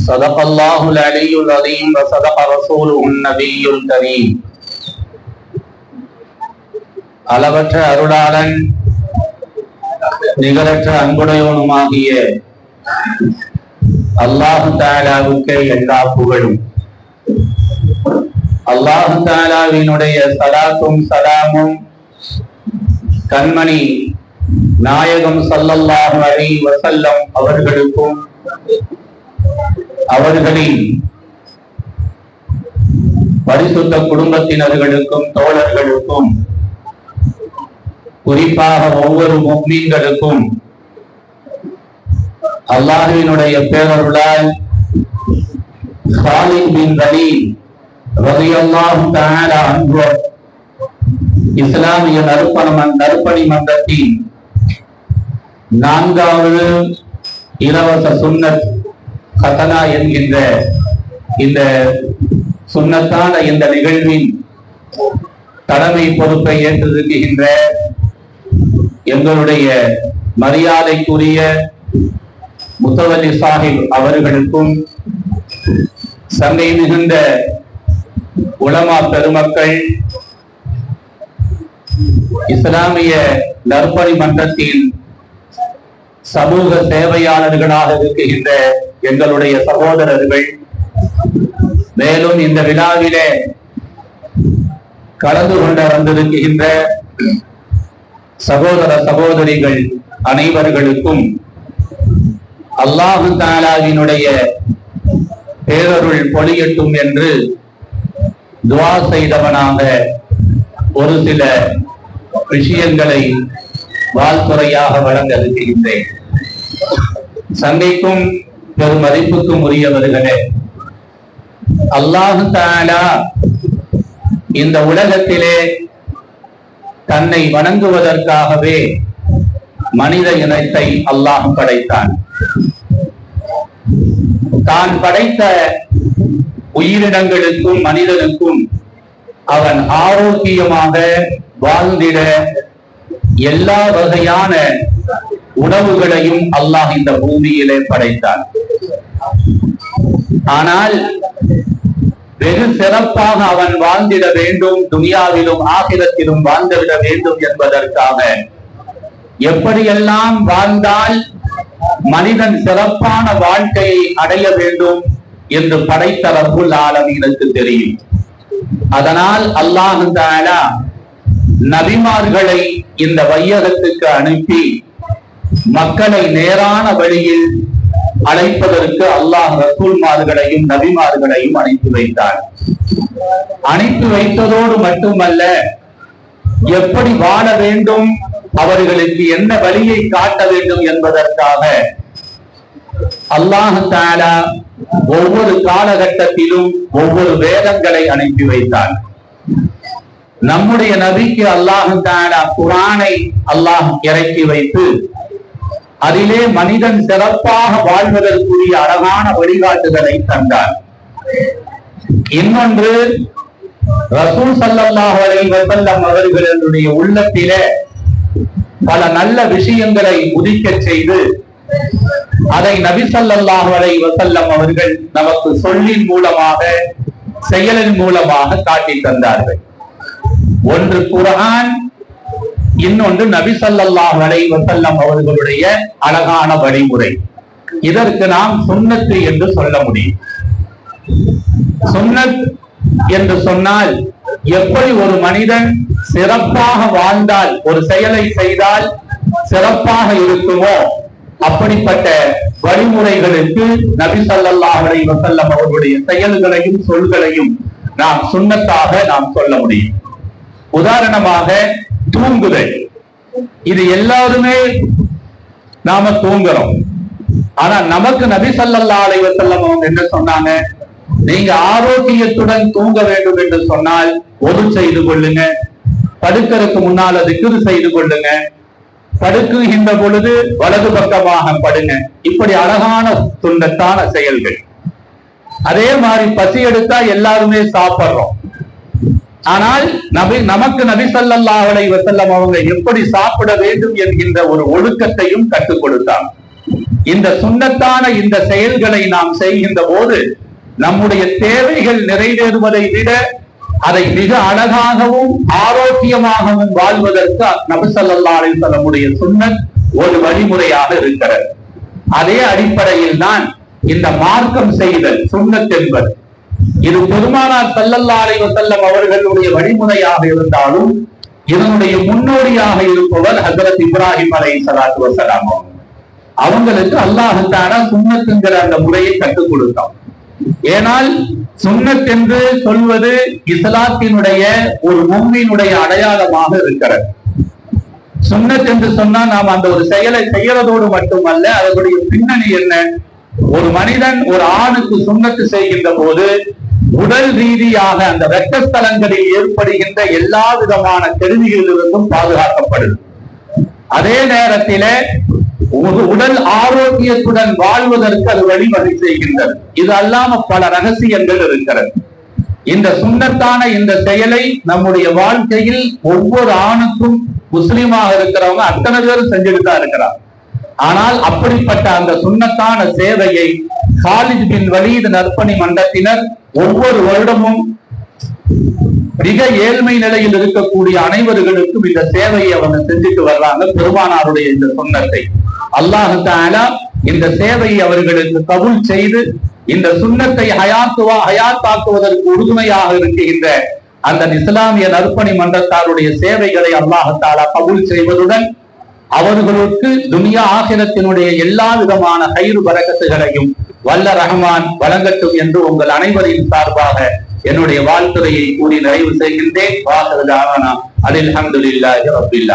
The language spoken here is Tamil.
صدق الله العلي العظيم وصدق رسوله النبي الكريم அளவற்ற அருளாளன் நிகரற்ற அன்புடையவனுமாகிய அல்லாஹு தாலாவுக்கே எல்லா புகழும் அல்லாஹு தாலாவினுடைய சலாத்தும் சலாமும் கண்மணி நாயகம் சல்லல்லாஹு அலி வசல்லம் அவர்களுக்கும் அவர்களின் பரிசுத்த குடும்பத்தினர்களுக்கும் தோழர்களுக்கும் குறிப்பாக ஒவ்வொரு முக்மீன்களுக்கும் அல்லாஹுவினுடைய பேரருளால் ஹாலித் பின் ரலீம் இஸ்லாமிய நறுப்பண நறுப்பணி மன்றத்தின் நான்காவது இலவச சுன்னத் கதனா என்கின்ற இந்த சுன்னத்தான இந்த நிகழ்வின் தலைமை பொறுப்பை ஏற்றிருக்கின்ற எங்களுடைய மரியாதைக்குரிய முத்தவலி சாஹிப் அவர்களுக்கும் சங்கை மிகுந்த உலமா பெருமக்கள் இஸ்லாமிய நற்பணி மன்றத்தின் சமூக சேவையாளர்களாக இருக்கின்ற எங்களுடைய சகோதரர்கள் மேலும் இந்த விழாவிலே கலந்து கொண்ட வந்திருக்கின்ற சகோதர சகோதரிகள் அனைவர்களுக்கும் அல்லாஹு தாலாவினுடைய பேரருள் பொழியட்டும் என்று துவா செய்தவனாக ஒரு சில விஷயங்களை வாழ்த்துறையாக வழங்க இருக்கின்றேன் சந்தைக்கும் பெரும் மதிப்புக்கும் உரியவர்களே அல்லாஹு தாலா இந்த உலகத்திலே தன்னை வணங்குவதற்காகவே மனித இனத்தை அல்லாஹ் படைத்தான். தான் படைத்த உயிரினங்களுக்கும் மனிதனுக்கும் அவன் ஆரோக்கியமாக வாழ்ந்திட எல்லா வகையான உணவுகளையும் அல்லாஹ் இந்த பூமியிலே படைத்தான். ஆனால் வெகு சிறப்பாக அவன் வாழ்ந்திட வேண்டும் துனியாவிலும் ஆகிரத்திலும் வாழ்ந்துவிட வேண்டும் என்பதற்காக. எப்படியெல்லாம் வாழ்ந்தால் மனிதன் சிறப்பான வாழ்க்கையை அடைய வேண்டும் என்று படைத்த ரப்புல் ஆலமீனுக்கு தெரியும். அதனால் அல்லாஹ் நபிமார்களை இந்த வையகத்துக்கு அனுப்பி மக்களை நேரான வழியில் அழைப்பதற்கு அல்லாஹ் ரசூல்மார்களையும் நபிமார்களையும் அனுப்பி வைத்தார். அனுப்பி வைத்ததோடு மட்டுமல்ல எப்படி வாழ வேண்டும் அவர்களுக்கு என்ன வழியை காட்ட வேண்டும் என்பதற்காக அல்லாஹ் தாலா ஒவ்வொரு காலகட்டத்திலும் ஒவ்வொரு வேதங்களை அனுப்பி வைத்தார். நம்முடைய நபிக்கு அல்லாஹ் குரானை அல்லாஹ் இறக்கி வைத்து அதிலே மனிதன் சிறப்பாக வாழ்வதற்குரிய அழகான வழிகாட்டுதலை தந்தார். இன்னொன்று ரசூல் சல்லாஹ் வசல்லம் அவர்களுடைய உள்ளத்திலே பல நல்ல விஷயங்களை உதிக்கச் செய்து அதை நபிசல்லாஹ் அலை வசல்லம் அவர்கள் நமக்கு சொல்லின் மூலமாக செயலின் மூலமாக காட்டி தந்தார்கள். ஒன்று குரான் இன்னொன்று நபிசல்லாஹ் அலை வசல்லம் அவர்களுடைய அழகான வழிமுறை. இதற்கு நாம் சுண்ணத்து என்று சொல்ல முடியும். சுன்னத் என்று சொன்னால் எப்படி ஒரு மனிதன் சிறப்பாக வாழ்ந்தால் ஒரு செயலை செய்தால் சிறப்பாக இருக்குமோ அப்படிப்பட்ட வழிமுறைகளுக்கு நபி ஸல்லல்லாஹு அலைஹி அவர்களுடைய செயல்களையும் சொல்களையும் நாம் சுண்ணத்தாக நாம் சொல்ல முடியும். உதாரணமாக தூங்குதல். இது எல்லாருமே நாம தூங்குறோம். ஆனா நமக்கு நபி சல்லல்லா அலைவசல்லம் அவங்க என்ன சொன்னாங்க? நீங்க ஆரோக்கியத்துடன் தூங்க வேண்டும் என்று சொன்னால் ஒது செய்து கொள்ளுங்க. படுக்கிறதுக்கு முன்னால் திக்ரு செய்து கொள்ளுங்க. படுக்குகின்ற பொழுது வலது பக்கமாக படுங்க. இப்படி அழகான துன்பத்தான செயல்கள். அதே மாதிரி பசி எடுத்தா எல்லாருமே சாப்பிடுறோம். ஆனால் நபி நமக்கு நபி ஸல்லல்லாஹு அலைஹி அவங்க எப்படி சாப்பிட வேண்டும் என்கின்ற ஒரு ஒழுக்கத்தையும் கற்றுக் கொடுத்தார் இந்த சுண்ணத்தான இந்த செயல்களை நாம் செய்கின்ற போது நம்முடைய தேவைகள் நிறைவேறுவதை விட அதை மிக அழகாகவும் ஆரோக்கியமாகவும் வாழ்வதற்கு நபி ஸல்லல்லாஹு அலைஹி ஒரு வழிமுறையாக இருக்கிறது. அதே அடிப்படையில் தான் இந்த மார்க்கம் செய்தல் சுண்ணத் என்பது. இது பெருமானார் செல்லல்லாரை செல்லம் அவர்களுடைய வழிமுறையாக இருந்தாலும் இதனுடைய முன்னோடியாக இருப்பவர் ஹசரத் இப்ராஹிம் அலை சலாத்து வசலாம் அவங்களுக்கு அல்லாஹ் சுண்ணத்துங்கிற அந்த முறையை கற்றுக் கொடுத்தான். ஏனால் சுண்ணத் என்று சொல்வது இஸ்லாத்தினுடைய ஒரு மும்மினுடைய அடையாளமாக இருக்கிறது. சுண்ணத் என்று சொன்னா நாம் அந்த ஒரு செயலை செய்யறதோடு மட்டுமல்ல அதனுடைய பின்னணி என்ன? ஒரு மனிதன் ஒரு ஆணுக்கு சுண்ணத்து செய்கின்ற போது உடல் ரீதியாக அந்த ரத்தஸ்தலங்களில் ஏற்படுகின்ற எல்லா விதமான கருவிகளிலிருந்தும் பாதுகாக்கப்படுது. அதே நேரத்திலே உடல் ஆரோக்கியத்துடன் வாழ்வதற்கு அது வழிவகை செய்கின்றது. இது அல்லாம பல ரகசியங்கள் இருக்கிறது. இந்த சுண்ணத்தான இந்த செயலை நம்முடைய வாழ்க்கையில் ஒவ்வொரு ஆணுக்கும் முஸ்லீமாக இருக்கிறவங்க அத்தனை பேரும் செஞ்சுட்டு தான் இருக்கிறார் ஆனால் அப்படிப்பட்ட அந்த சுண்ணத்தான சேவையை காலிஜ் பின் வலீத் நற்பணி மன்றத்தினர் ஒவ்வொரு வருடமும் மிக ஏழ்மை நிலையில் இருக்கக்கூடிய அனைவர்களுக்கும் இந்த சேவையை அவங்க செஞ்சுட்டு வர்றாங்க. பெருமானாருடைய இந்த சுண்ணத்தை. அல்லாஹு இந்த சேவையை அவர்களுக்கு கபுல் செய்து இந்த சுண்ணத்தை ஹயாத்துவா ஹயாத்தாக்குவதற்கு உறுதுணையாக இருக்கின்ற அந்த இஸ்லாமிய நற்பணி மன்றத்தாருடைய சேவைகளை அல்லாஹத்தாலா கபுல் செய்வதுடன் அவர்களுக்கு துனியா ஆகிரத்தினுடைய எல்லா விதமான கயிறு பரக்கத்துகளையும் வல்ல ரஹ்மான் வழங்கட்டும் என்று உங்கள் அனைவரின் சார்பாக என்னுடைய வாழ்த்துறையை கூறி நிறைவு செய்கின்றேன். வாசல் அதில் அஹமதுல்லாஹி ரபில்